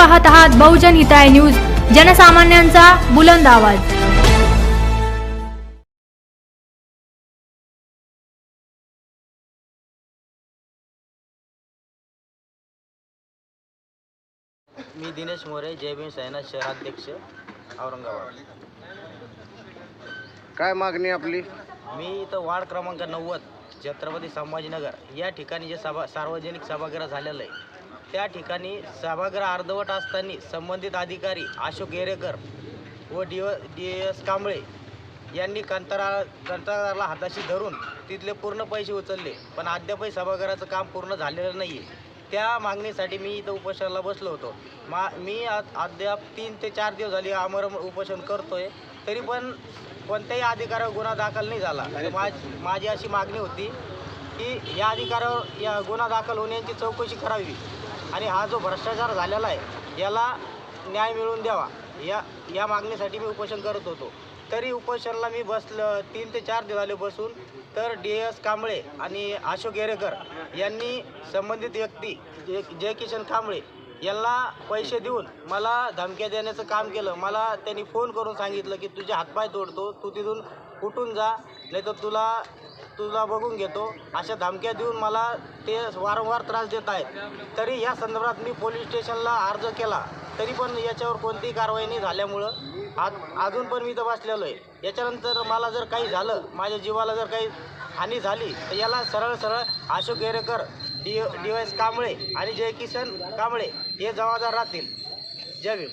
पाहत आहात बहुजन हिताय न्यूज. जनसामान्यांचा बुलंद आवाज. मी दिनेश मोरे जय भीम सेना शहराध्यक्ष औरंगाबाद. काय मागणी आपली? मी इथं वार्ड क्रमांक नव्वद. छत्रपती संभाजीनगर या ठिकाणी जे सभा सार्वजनिक सभागृह झालेलं आहे त्या ठिकाणी सभागृह अर्धवट असताना संबंधित अधिकारी अशोक गेरेकर व डी डी एस कांबळे यांनी कंत्राळा कंत्राटदाराला हाताशी धरून तिथले पूर्ण पैसे उचलले. पण अद्यापही सभागृहाचं काम पूर्ण झालेलं नाही आहे त्या मागणीसाठी मी इथं उपोषणाला बसलो होतो. मा मी आ- अद्याप तीन ते चार दिवस झाली आमरण उपोषण करतोय. तरी पण कोणत्याही अधिकारावर गुन्हा दाखल नाही झाला. माझ माझी अशी मागणी होती की या अधिकारावर या गुन्हा दाखल होण्याची चौकशी करावी. आणि हा जो भ्रष्टाचार झालेला आहे याला न्याय मिळवून द्यावा. या या मागणीसाठी मी उपोषण करत होतो. तरी उपोषणाला मी बसलं तीन ते चार दिवस झाले बसून. तर डी एस कांबळे आणि अशोक येरेकर यांनी संबंधित व्यक्ती जे जय किशन कांबळे यांना पैसे देऊन मला धमक्या देण्याचं काम केलं. मला त्यांनी फोन करून सांगितलं की तुझे हातपाय तोडतो तू तिथून उठून जा नाही तर तुला तुला बघून घेतो. अशा धमक्या देऊन मला ते वारंवार त्रास देत आहेत. तरी या संदर्भात मी पोलीस स्टेशनला अर्ज केला. तरी पण याच्यावर कोणतीही कारवाई नाही झाल्यामुळं आज अजून पण मी इथं बसलेलो आहे. याच्यानंतर मला जर काही झालं माझ्या जीवाला जर काही हानी झाली तर याला सरळ सरळ Ashok Gerekar D D Y Kamble आणि जयकिशन कांबळे हे जबाबदार राहतील. जय भीम.